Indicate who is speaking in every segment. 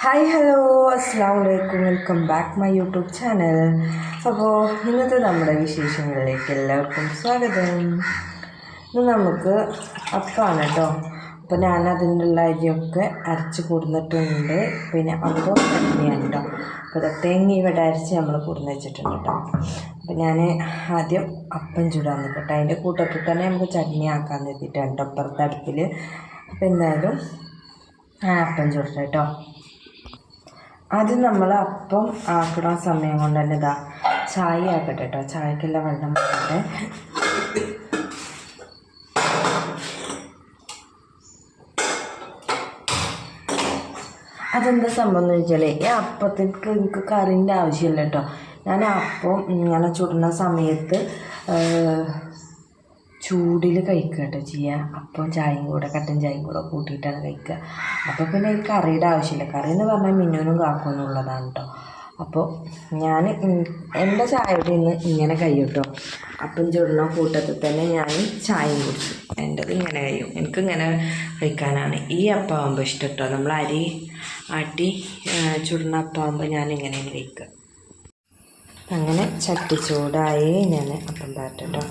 Speaker 1: Hi hello അസ്സാം വലൈക്കും welcome back my YouTube channel അപ്പോൾ ഇന്നത്തെ നമ്മുടെ വിശേഷങ്ങളിലേക്ക് എല്ലാവർക്കും സ്വാഗതം. ഇന്ന് നമുക്ക് അപ്പമാണ് കേട്ടോ അപ്പോൾ ഞാൻ അതിനുള്ള അരിയൊക്കെ അരച്ച് കൊടുത്തിട്ടുണ്ട്. പിന്നെ അപ്പം തന്നെയാണ് കേട്ടോ അപ്പോൾ തേങ്ങ ഇവിടെ അരച്ച് നമ്മൾ കൊടുന്ന് വെച്ചിട്ടുണ്ട് കേട്ടോ അപ്പോൾ ഞാൻ ആദ്യം അപ്പം ചൂടാൻ നിൽക്കട്ടെ അതിന്റെ കൂട്ടത്തിൽ തന്നെ നമുക്ക് ചട്നി ആക്കാൻ നിർത്തിയിട്ടുണ്ട് കേട്ടോ അപ്പുറത്തെ അടുപ്പിൽ അപ്പോൾ എന്തായാലും അപ്പം ചൂടട്ടെ കേട്ടോ ആദ്യം നമ്മൾ അപ്പം ആക്കണ സമയം കൊണ്ട് തന്നെ ഇതാ ചായ ആക്കട്ടെ കേട്ടോ ചായക്കെല്ലാം വെള്ളം വെക്കട്ടെ. അതെന്താ സംഭവം എന്ന് വെച്ചാൽ ഈ അപ്പത്തേക്ക് എനിക്ക് കറിന്റെ ആവശ്യമില്ല കേട്ടോ. ഞാൻ അപ്പം ഇങ്ങനെ ചുടുന്ന സമയത്ത് ചൂടിൽ കഴിക്കുക കേട്ടോ ചെയ്യുക അപ്പോൾ ചായയും കൂടെ കട്ടൻ ചായയും കൂടെ കൂട്ടിയിട്ടാണ് കഴിക്കുക. അപ്പോൾ പിന്നെ ഈ കറിയുടെ ആവശ്യമില്ല. കറി എന്ന് പറഞ്ഞാൽ മിന്നുവിനും കാക്കും ഉള്ളതാണ് കേട്ടോ. അപ്പോൾ ഞാൻ എന്റെ ചായയുടെ ഇന്ന് ഇങ്ങനെ കഴിയും കേട്ടോ അപ്പം ചുടുന്ന കൂട്ടത്തിൽ തന്നെ ഞാൻ ചായയും കുടിച്ചു. എന്റെത് ഇങ്ങനെ കഴിയും. എനിക്ക് ഇങ്ങനെ കഴിക്കാനാണ് ഈ അപ്പാവുമ്പോൾ ഇഷ്ടം കേട്ടോ. നമ്മൾ അരി ആട്ടി ചുടുന്ന അപ്പാവുമ്പോൾ ഞാൻ ഇങ്ങനെയാണ് കഴിക്കുക. അങ്ങനെ ചട്ടിച്ചൂടായി ഞാൻ അപ്പം പാറ്റട്ടോ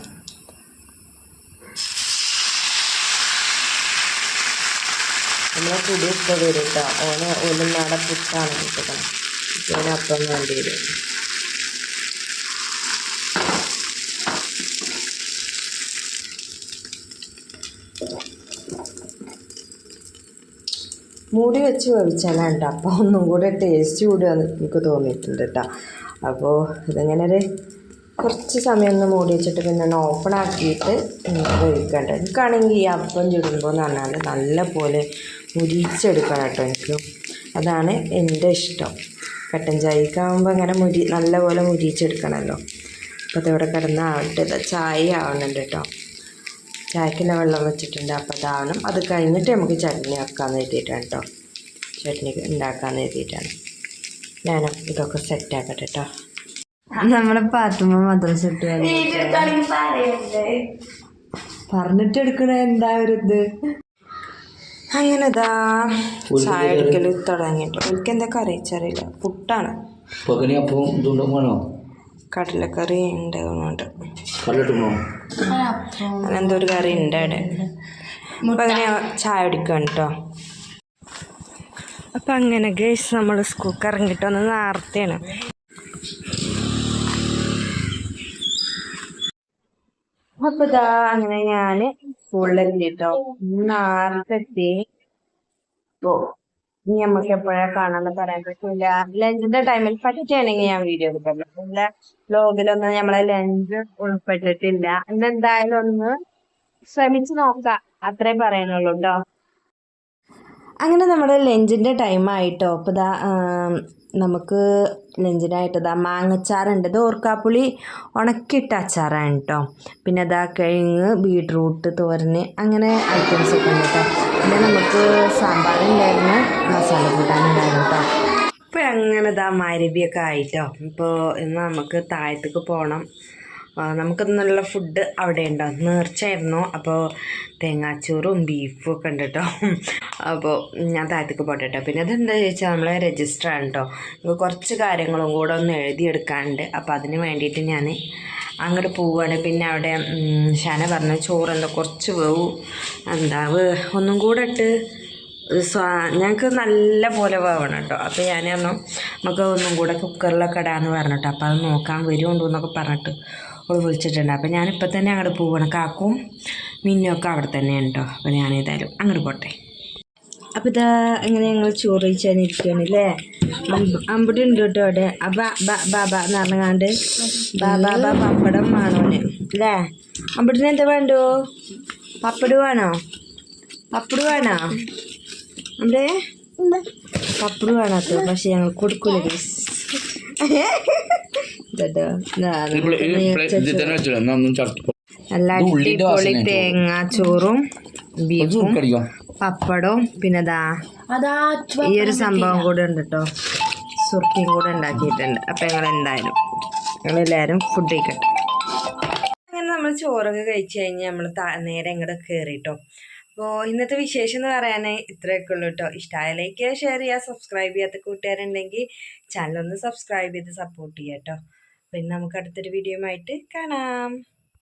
Speaker 1: നമ്മളെ കുടിയൊക്കെ വരും കേട്ടോ. ഓന് ഒരു നാടെ പുട്ടാണ് കിട്ടണം അപ്പം വേണ്ടി വരും. മൂടി വെച്ച് വേവിച്ചാലാണ് കേട്ടോ. അപ്പോൾ ഒന്നും കൂടെ ടേസ്റ്റ് കൂടുകയെന്ന് എനിക്ക് തോന്നിയിട്ടുണ്ട് കേട്ടോ. അപ്പോൾ ഇതിങ്ങനെ ഒരു കുറച്ച് സമയം ഒന്ന് മൂടി വെച്ചിട്ട് പിന്നെ ഒന്ന് ഓപ്പൺ ആക്കിയിട്ട് വേവിക്കണ്ട. എനിക്കാണെങ്കിൽ ഈ അപ്പം ചുടുമ്പോൾ എന്ന് പറഞ്ഞാൽ നല്ല പോലെ മുരിച്ചെടുക്കണം കേട്ടോ എനിക്ക്. അതാണ് എന്റെ ഇഷ്ടം. കട്ടൻ ചായക്കാകുമ്പോൾ അങ്ങനെ മുരി നല്ലപോലെ മുരിയിച്ചെടുക്കണമല്ലോ മുരിച്ചെടുക്കണമല്ലോ അപ്പോൾ അതവിടെ കിടന്ന് ആവട്ടെ. ഇതാ ചായ ആവണുണ്ട് കേട്ടോ. ചായക്കിന്റെ വെള്ളം വെച്ചിട്ടുണ്ട്. അപ്പോൾ അതാവണം. അത് കഴിഞ്ഞിട്ട് നമുക്ക് ചട്നി ആക്കാമെന്ന് എഴുതിയിട്ടാണ് കേട്ടോ. ചട്നി ഉണ്ടാക്കാമെന്ന് എഴുതിയിട്ടാണ് ഞാനും ഇതൊക്കെ സെറ്റാക്കട്ടെ കേട്ടോ. നമ്മളെ പാത്തുമ്മ മദ്രസ പറഞ്ഞിട്ട് എടുക്കണ എന്താ ഒരു ഇത് അങ്ങനെതാ ചായ അടിക്കൽ തുടങ്ങിയിട്ട് എനിക്ക് എന്തൊക്കെ അറിയിച്ചറിയില്ല. പുട്ടാണ്. കടലക്കറി ഉണ്ട് അങ്ങനത്തെ ഒരു കറി ഉണ്ട് അവിടെ. അപ്പം അങ്ങനെ ചായ കുടിക്കണം കേട്ടോ അപ്പം അങ്ങനെ ഗേസ് നമ്മൾ സ്കൂൾക്ക് ഇറങ്ങിയിട്ട് വന്ന് നേരത്തെയാണ്. അപ്പൊ ഇതാ അങ്ങനെ ഞാൻ സ്കൂളിലെത്തി കേട്ടോ നേരത്തെ എത്തി ഇപ്പോ ഇനി നമുക്ക് എപ്പോഴാ കാണാന്ന് പറയാൻ പറ്റില്ല ലഞ്ചിന്റെ ടൈമിൽ പറ്റുകയാണെങ്കിൽ ഞാൻ വീഡിയോ എടുക്കല്ലോ ഇല്ല വ്ലോഗിലൊന്നും നമ്മളെ ലഞ്ച് ഉൾപ്പെട്ടിട്ടില്ല. എന്തായാലും ഒന്ന് ശ്രമിച്ചു നോക്കാം. അത്രേ പറയാനുള്ളൂ കേട്ടോ അങ്ങനെ നമ്മുടെ ലഞ്ചിന്റെ ടൈം ആയിട്ടോ അപ്പോൾ ഇതാ നമുക്ക് ലഞ്ചിനായിട്ട് ഇതാ മാങ്ങച്ചാറുണ്ട്. ഇത് ഓർക്കാപ്പുളി ഉണക്കിയിട്ട അച്ചാറാണ് കേട്ടോ. പിന്നെ അതാ കിഴങ്ങ് ബീട്രൂട്ട് തോരന് അങ്ങനെ ഐറ്റംസ് ഒക്കെ ഉണ്ട് കേട്ടോ. പിന്നെ നമുക്ക് സാമ്പാറുണ്ടായിരുന്നു മസാല കൂട്ടാനുണ്ടായിരുന്നു കേട്ടോ. ഇപ്പോൾ അങ്ങനെ ഇതാ മരുവിയൊക്കെ ആയിട്ടോ. ഇപ്പോൾ ഇന്ന് നമുക്ക് താഴത്തേക്ക് പോകണം നമുക്ക് നല്ല ഫുഡ് അവിടെ ഉണ്ടാവും നേർച്ചയായിരുന്നു അപ്പോൾ തേങ്ങാച്ചോറും ബീഫും ഒക്കെ ഉണ്ട് കേട്ടോ അപ്പോൾ ഞാൻ താഴത്തേക്ക് പോട്ടെ കേട്ടോ പിന്നെ അതെന്താ ചോദിച്ചാൽ നമ്മളെ രജിസ്റ്റർ ആണ് കേട്ടോ കുറച്ച് കാര്യങ്ങളും കൂടെ ഒന്ന് എഴുതിയെടുക്കാനുണ്ട്. അപ്പോൾ അതിന് വേണ്ടിയിട്ട് ഞാൻ അങ്ങോട്ട് പോവുകയാണ് പിന്നെ അവിടെ ഷാന പറഞ്ഞ ചോറ് എന്താ കുറച്ച് വേവു. എന്താ ഒന്നും കൂടെ ഇട്ട് സ്വാ ഞങ്ങൾക്ക് നല്ല പോലെ വേവണം കേട്ടോ അപ്പോൾ ഞാൻ പറഞ്ഞു നമുക്ക് ഒന്നും കൂടെ കുക്കറിലൊക്കെ ഇടാമെന്ന് പറഞ്ഞിട്ട് അപ്പോൾ അത് നോക്കാൻ വരുമുണ്ടോ എന്നൊക്കെ പറഞ്ഞിട്ട് അവൾ വിളിച്ചിട്ടുണ്ട് അപ്പോൾ ഞാനിപ്പോൾ തന്നെ അങ്ങോട്ട് പോവണം. കാക്കും മിന്നൊക്കെ അവിടെ തന്നെയാണ് കേട്ടോ അപ്പോൾ ഞാൻ ഏതായാലും അങ്ങോട്ട് പോട്ടെ. അപ്പോൾ ഇതാ ഇങ്ങനെ ഞങ്ങൾ ചോറ് കഴിച്ചാനിരിക്കുകയാണ് അല്ലേ അമ്പടി ഉണ്ട് കേട്ടോ അവിടെ. അബ ബ ബ ബ എന്ന് പറഞ്ഞാണ്ട് ബ ബ ബ പപ്പടം വേണോന് അല്ലേ അമ്പടിന് എന്താ വേണ്ടോ? പപ്പട് വേണോ? പപ്പട് വേണോ? അവിടെ പപ്പട് വേണാത്ത പക്ഷെ ഞങ്ങൾ കൊടുക്കൂല നല്ല അടിപൊളി തേങ്ങാച്ചോറും ബീഫും പപ്പടവും പിന്നെ ദാ ഈ ഒരു സംഭവം കൂടെ ഉണ്ട് കേട്ടോ സുർക്കിയും കൂടെ ഉണ്ടാക്കിയിട്ടുണ്ട്. അപ്പം ഞങ്ങൾ എന്തായാലും ഞങ്ങളെല്ലാവരും ഫുഡ് കഴിക്കട്ടെ. അങ്ങനെ നമ്മൾ ചോറൊക്കെ കഴിച്ചു കഴിഞ്ഞ് നമ്മൾ നേരെ ഇങ്ങോട്ട് കേറിട്ടോ. അപ്പോൾ ഇന്നത്തെ വിശേഷം എന്ന് പറയാനേ ഇത്രയൊക്കെ ഉള്ളൂ കേട്ടോ ഇഷ്ടമായ ലൈക്ക് ഷെയർ ചെയ്യുക സബ്സ്ക്രൈബ് ചെയ്യാത്ത കൂട്ടുകാരുണ്ടെങ്കിൽ ചാനൽ ഒന്ന് സബ്സ്ക്രൈബ് ചെയ്ത് സപ്പോർട്ട് ചെയ്യാം കേട്ടോ പിന്നെ നമുക്ക് അടുത്തൊരു വീഡിയോ ആയിട്ട് കാണാം.